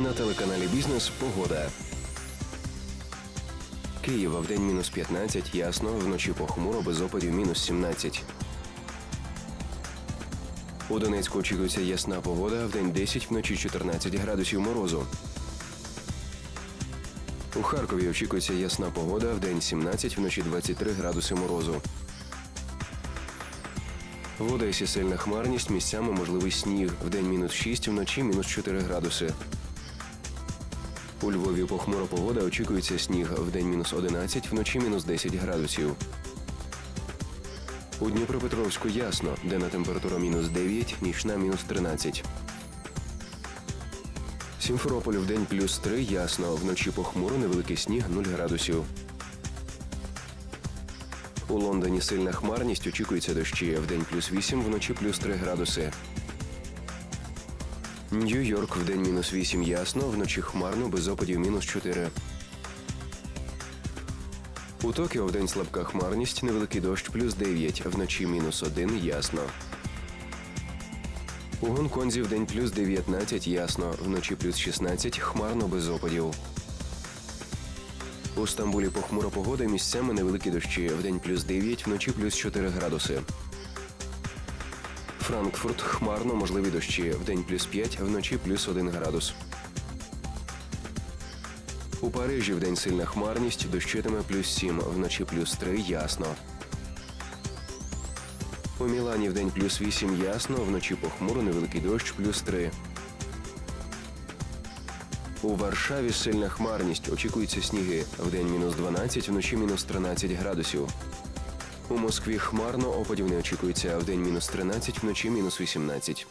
На телеканалі Бізнес Погода. Київ в день мінус 15, ясно, вночі похмуро, без опадів мінус 17. У Донецьку очікується ясна погода, в день 10, вночі 14 градусів морозу. У Харкові очікується ясна погода, в день 17, вночі 23 градуси морозу. В Одесі сильна хмарність, місцями можливий сніг, в день мінус 6, вночі мінус 4 градуси. У Львові похмура погода очікується сніг, в день мінус 11, вночі мінус 10 градусів. У Дніпропетровську ясно, денна температура мінус 9, нічна мінус 13. Сімферополь в день плюс 3, ясно, вночі похмуро, невеликий сніг 0 градусів. У Лондоні сильна хмарність, очікується дощі, в день плюс 8, вночі плюс 3 градуси. Нью-Йорк в день мінус 8 ясно, вночі хмарно, без опадів мінус 4. У Токіо в день слабка хмарність, невеликий дощ плюс 9, вночі мінус 1 ясно. У Гонконзі в день плюс 19 ясно, вночі плюс 16, хмарно без опадів. У Стамбулі похмура погода, місцями невеликі дощі, в день плюс 9, вночі плюс 4 градуси. Франкфурт хмарно, можливі дощі, в день плюс 5, вночі плюс 1 градус. У Парижі в день сильна хмарність, дощитиме плюс 7, вночі плюс 3, ясно. У Мілані в день плюс 8 ясно, вночі похмуро, невеликий дощ плюс 3. У Варшаві сильна хмарність, очікуються сніги. В день мінус 12, вночі мінус 13 градусів. У Москві хмарно, опадів не очікується, в день мінус 13, вночі мінус 18.